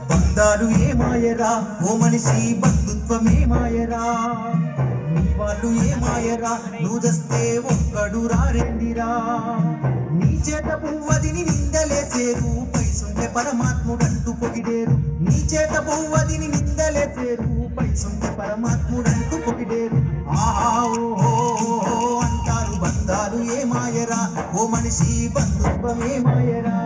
బంధాలు ఏమాయరా? ఓ మనిషి బంధుత్వమే మాయరా? నీ వాళ్ళు ఏమాయరా? నువ్వు దస్తే ఒక్కడు రారెండిరా నీ చేత పువ్వదిని నిందలేసేరు. పైసుంటే పరమాత్ముడంటూ పొగిడేరు. నీ చేత పువ్వదిని నిందలేసేరు. పైసుంటే పరమాత్ముడంటూ పొగిడేరు. ఆహా ఓహో అంటారు బంధాలు ఏమాయరా? ఓ మనిషి బంధుత్వమే మాయరా?